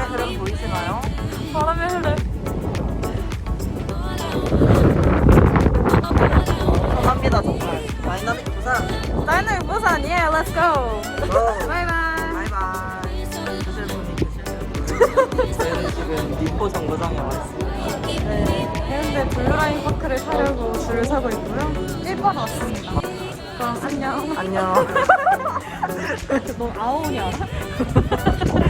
바람의 흐름 보이시나요? 바람의 흐름. 감사합니다 정말 다이나믹 부산 다이나믹 부산, 예, 렛츠 고. 고! 바이바이. 바이바이 드실 분이 드실 저희는 지금 니포 정거장에 와 있습니다 네, 해운대 블루라인 파크를 타려고 줄을 서고 있고요. 1번 왔습니다. 그럼 안녕. 안녕 너 아오니 알아?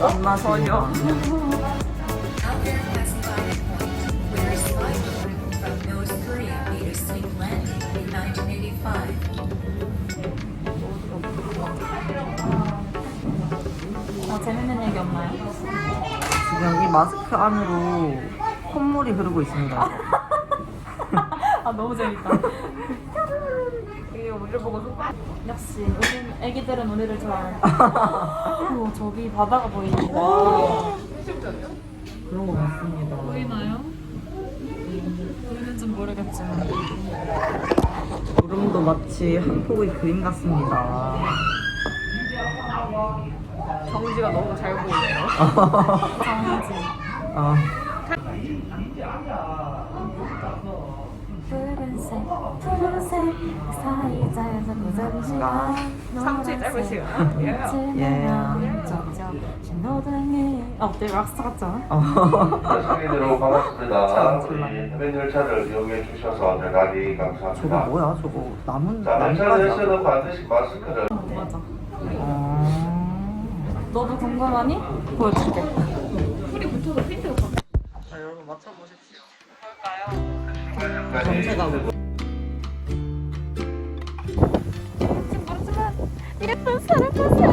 엄마 1985. 어, 재밌는 얘기 없나요? 지금 이 마스크 안으로 콧물이 흐르고 있습니다. 아 너무 재밌다. 이게 우리를 보고 속아. 역시 우리 애기들은 우리를 좋아해. 오, 저기 바다가 보이는데. 와. 그런 거 같습니다. 보이나요? 보이는지 모르겠지만. 구름도 마치 한 폭의 그림 같습니다. 정지가 너무 잘 보이네요. 정지. 아, 푸른색, 푸른색 사이 자연서 무잡은 시간. 상추의 짧은 시간. 예. 저저 신호등이. 어, 되게 락스타 같잖아. 시민으로 반갑습니다. 참, 우리 참. 해변 열차를 이용해 주셔서 대단히 저거 감사합니다. 뭐야? 저거 나무 자, 나무까지. 열차에서는 반드시 마스크를 맞아. 어. 너도 궁금하니? 보여줄게. 자, 여러분 맞춰보십시오. 전체가 뭐- 모르지만 예쁜 사람 보세요.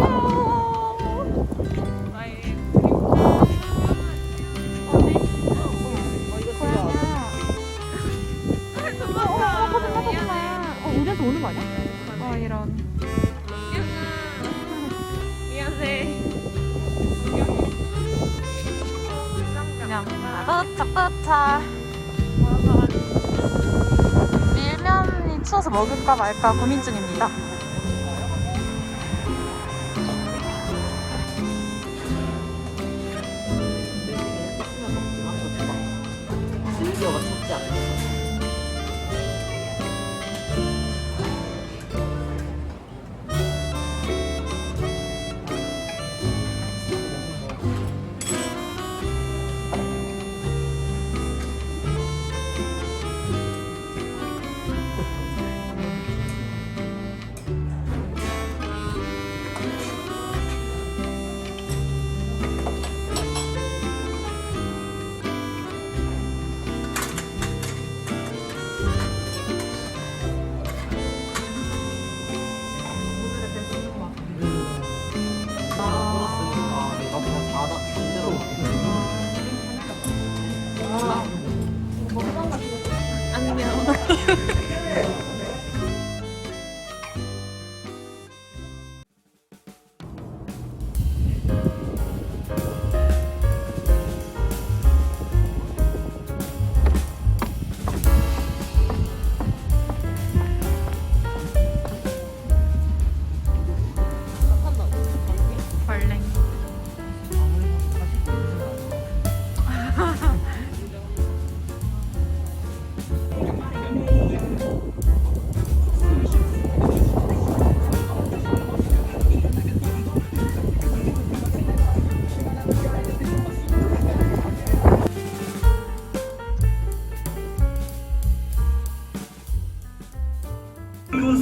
어, 우리한테 오는 거 아니야? 어, 이런. 그냥 도착 도착. 추워서 먹을까 말까 고민 중입니다.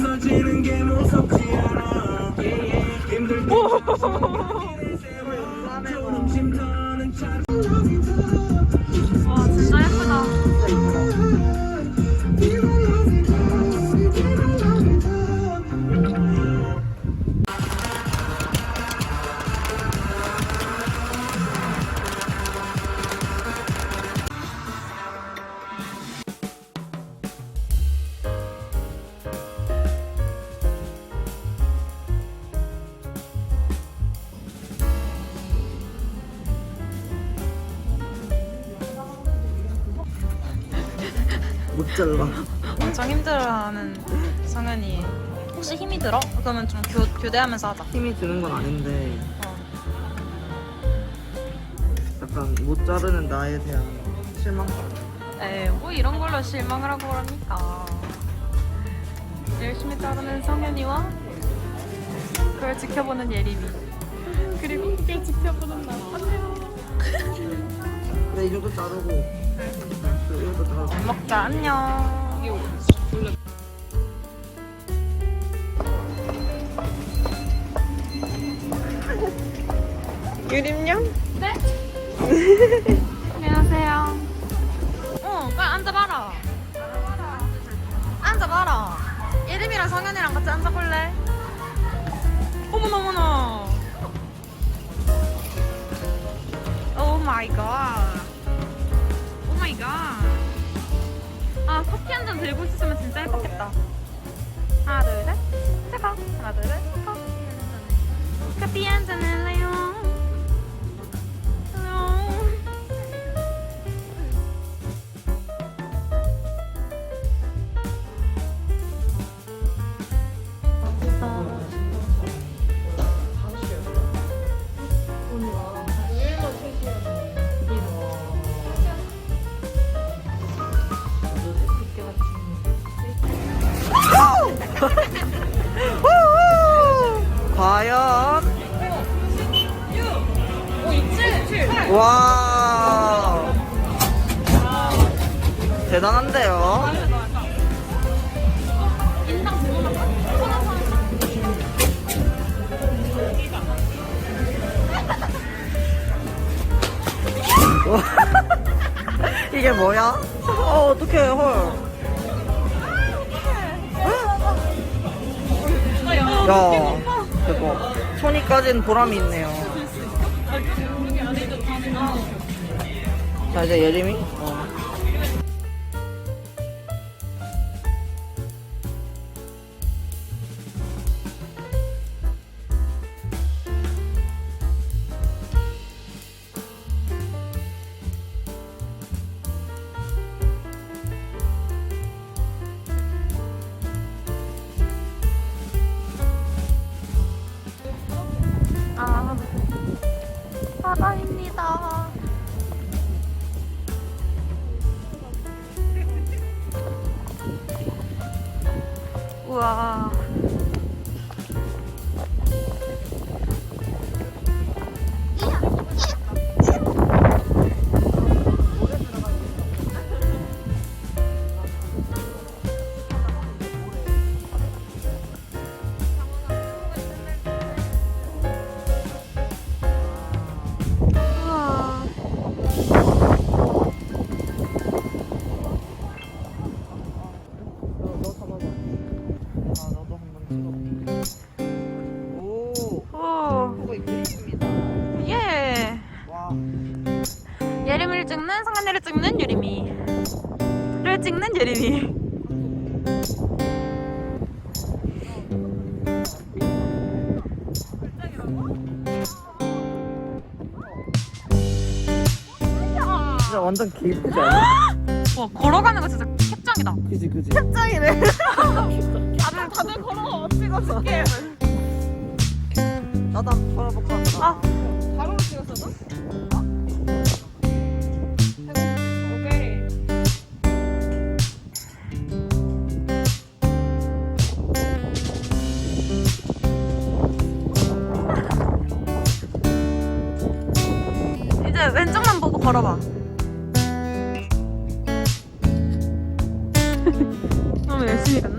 부서지는 게 무섭지 않아 힘들 때 조금 심터는 차 못 잘라. 엄청 힘들어하는 성현이. 혹시 힘이 들어? 그러면 좀 교, 교대하면서 하자. 힘이 드는 건 아닌데 어. 약간 못 자르는 나에 대한 실망감. 에이, 뭐 이런 걸로 실망을 하고 그러니까. 열심히 자르는 성현이와 그걸 지켜보는 예림이. 그리고 그걸 지켜보는 나. 안녕. 그래 이 정도 자르고 자르고. 먹자. 안녕. 유림양? 네? 안녕하세요. 어, 빨리 앉아봐라. 앉아봐라. 예림이랑 성현이랑 같이 앉아볼래? 어머나, 어머나. 오 마이 갓. 커피 한 잔 들고 있었으면 진짜 예뻤겠다. 하나, 둘, 셋. 제가. 하나, 둘, 셋. 제가. 커피 한잔 할래요? 대단한데요? 와, 이게 뭐야? 어 어떡해 헐 야, 대박. 손이 까진 보람이 있네요. 자, 이제 예림이? 어. 우와. 찍는 유림이. 를 찍는 예림이. 진짜 완전 않아? 와 걸어가는 거 진짜 캡장이다. 그지, 그지. 캡장이네. 다들 다들 걸어 찍어줄게. 나도 한번 걸어볼까? 아. 바로 찍었어도? 오 왼쪽만 보고 걸어봐. 너무 열심히 간다.